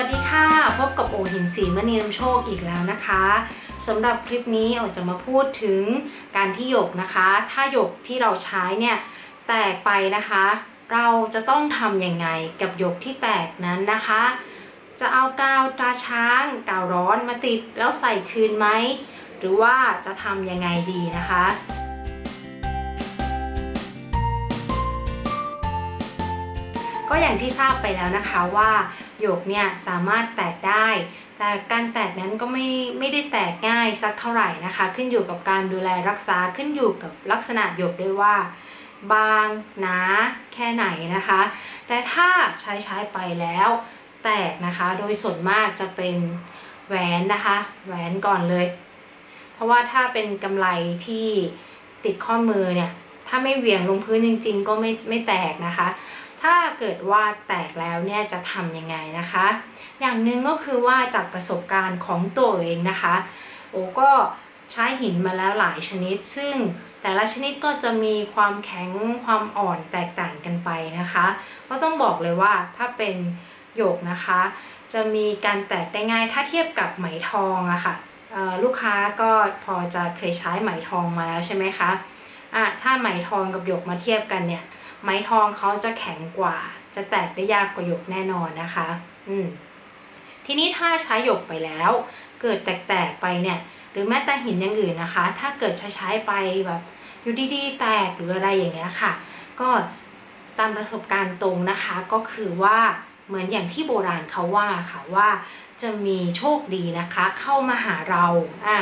วัสดีค่ะ พบกับโอหินสีมณีนำโชคอีกแล้วนะคะสำหรับคลิปนี้โอจะมาพูดถึงการที่หยกนะคะ ถ้าหยกที่เราใช้เนี่ยแตกไปนะคะ เราจะต้องทำยังไงกับหยกที่แตกนั้นนะคะ จะเอากาวตาช้างกาวร้อนมาติดแล้วใส่คืนไหมหรือว่าจะทำยังไงดีนะคะก็อย่างที่ทราบไปแล้วนะคะว่า หยกเนี่ยสามารถแตกได้ แต่การแตกนั้นก็ไม่ไม่ได้แตกง่ายสักเท่าไหร่นะคะ ขึ้นอยู่กับการดูแลรักษาขึ้นอยู่กับลักษณะหยกด้วยว่า บางหนาแค่ไหนนะคะ แต่ถ้าใช้ใช้ไปแล้วแตกนะคะ โดยส่วนมากจะเป็นแหวนนะคะ แหวนก่อนเลย เพราะว่าถ้าเป็นกำไรที่ติดข้อมือเนี่ย ถ้าไม่เหวี่ยงลงพื้นจริง ๆ ก็ไม่ไม่แตกนะคะ ถ้าเกิดว่าแตกแล้วเนี่ยจะทำยังไงนะคะ อย่างหนึ่งก็คือว่าจากประสบการณ์ของตัวเองนะคะ โอ้ก็ใช้หินมาแล้วหลายชนิด ซึ่งแต่ละชนิดก็จะมีความแข็งความอ่อนแตกต่างกันไปนะคะ ก็ต้องบอกเลยว่าถ้าเป็นหยกนะคะ จะมีการแตกได้ง่ายถ้าเทียบกับไหมทองอะค่ะเอ่อลูกค้าก็พอจะเคยใช้ไหมทองมาแล้วใช่ไหมคะอะถ้าไหมทองกับหยกมาเทียบกันเนี่ย ไม้ทองเขาจะแข็งกว่า จะแตกได้ยากกว่าหยกแน่นอนนะคะ อืมทีนี้ถ้าใช้หยกไปแล้ว เกิดแตกๆไปเนี่ย หรือแม้แต่หินอย่างอื่นนะคะ ถ้าเกิดใช้ใช้ไปแบบอยู่ดีๆแตกหรืออะไรอย่างเงี้ยค่ะ ก็ตามประสบการณ์ตรงนะคะก็คือว่า เหมือนอย่างที่โบราณเขาว่าค่ะว่าจะมีโชคดีนะคะ เข้ามาหาเราอะ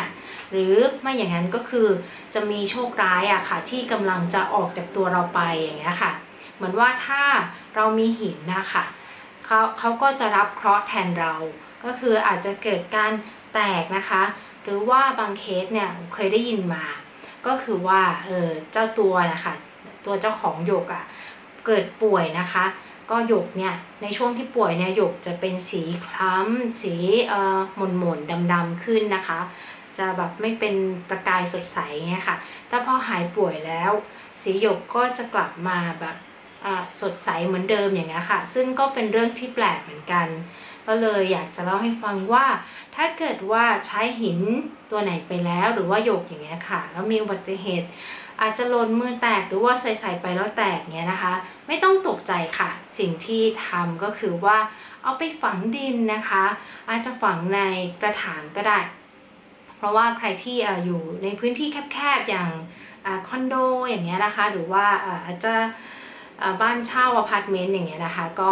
หรือไม่อย่างนั้นก็คือจะมีโชคร้ายอะค่ะ ที่กำลังจะออกจากตัวเราไปอย่างเงี้ยค่ะ เหมือนว่าถ้าเรามีหินนะคะเขาเขาก็จะรับเคราะห์แทนเรา ก็คืออาจจะเกิดการแตกนะคะ หรือว่าบางเคสเนี่ยเคยได้ยินมา ก็คือว่าเออเจ้าตัวนะคะตัวเจ้าของหยกอะ่ะเกิดป่วยนะคะ ก็หยกเนี่ยในช่วงที่ป่วยเนี่ยหยกจะเป็นสีคล้ำสีเอ่อหม่นหม่นๆดำๆขึ้นนะคะ จะแบบไม่เป็นประกายสดใสเงี้ยค่ะ แต่พอหายป่วยแล้ว สีหยกก็จะกลับมาแบบอ่าสดใสเหมือนเดิมอย่างเงี้ยค่ะ ซึ่งก็เป็นเรื่องที่แปลกเหมือนกัน ก็เลยอยากจะเล่าให้ฟังว่า ถ้าเกิดว่าใช้หินตัวไหนไปแล้วหรือว่าหยกอย่างเงี้ยค่ะ แล้วมีอุบัติเหตุ อาจจะหล่นมือแตกหรือว่าใส่ๆไปแล้วแตกเงี้ยนะคะ ไม่ต้องตกใจค่ะ สิ่งที่ทำก็คือว่า เอาไปฝังดินนะคะ อาจจะฝังในกระถางก็ได้ เพราะว่าใครที่อยู่ในพื้นที่แคบๆอย่างคอนโดอย่างเงี้ยนะคะ หรือว่าอาจจะ บ้านเช่าอพาร์ตเมนต์อย่างเงี้ยนะคะ ก็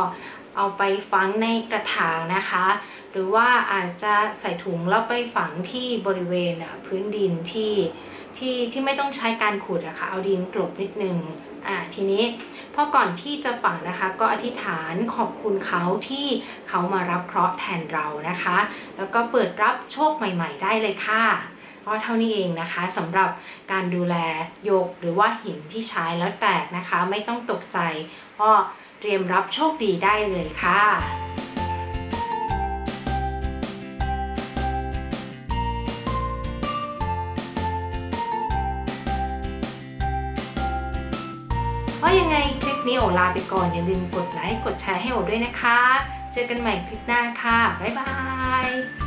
เอาไปฝังในกระถางนะคะ หรือว่าอาจจะใส่ถุงแล้วไปฝังที่บริเวณพื้นดินที่ที่ที่ไม่ต้องใช้การขุดอะค่ะเอาดินกลบนิดนึงอ่าทีนี้พอก่อนที่จะฝังนะคะ ก็อธิษฐานขอบคุณเขาที่เขามารับเคราะห์แทนเรานะคะ แล้วก็เปิดรับโชคใหม่ ๆ ได้เลยค่ะ ก็เท่านี้เองนะคะสำหรับการดูแลโยกหรือว่าหินที่ใช้แล้วแตกนะคะ ไม่ต้องตกใจก็เตรียมรับโชคดีได้เลยค่ะก็ยังไงคลิปนี้โอลาไปก่อน อย่าลืมกดไลค์กดแชร์ให้โอด้วยนะคะ เจอกันใหม่คลิปหน้าค่ะ บ๊ายบาย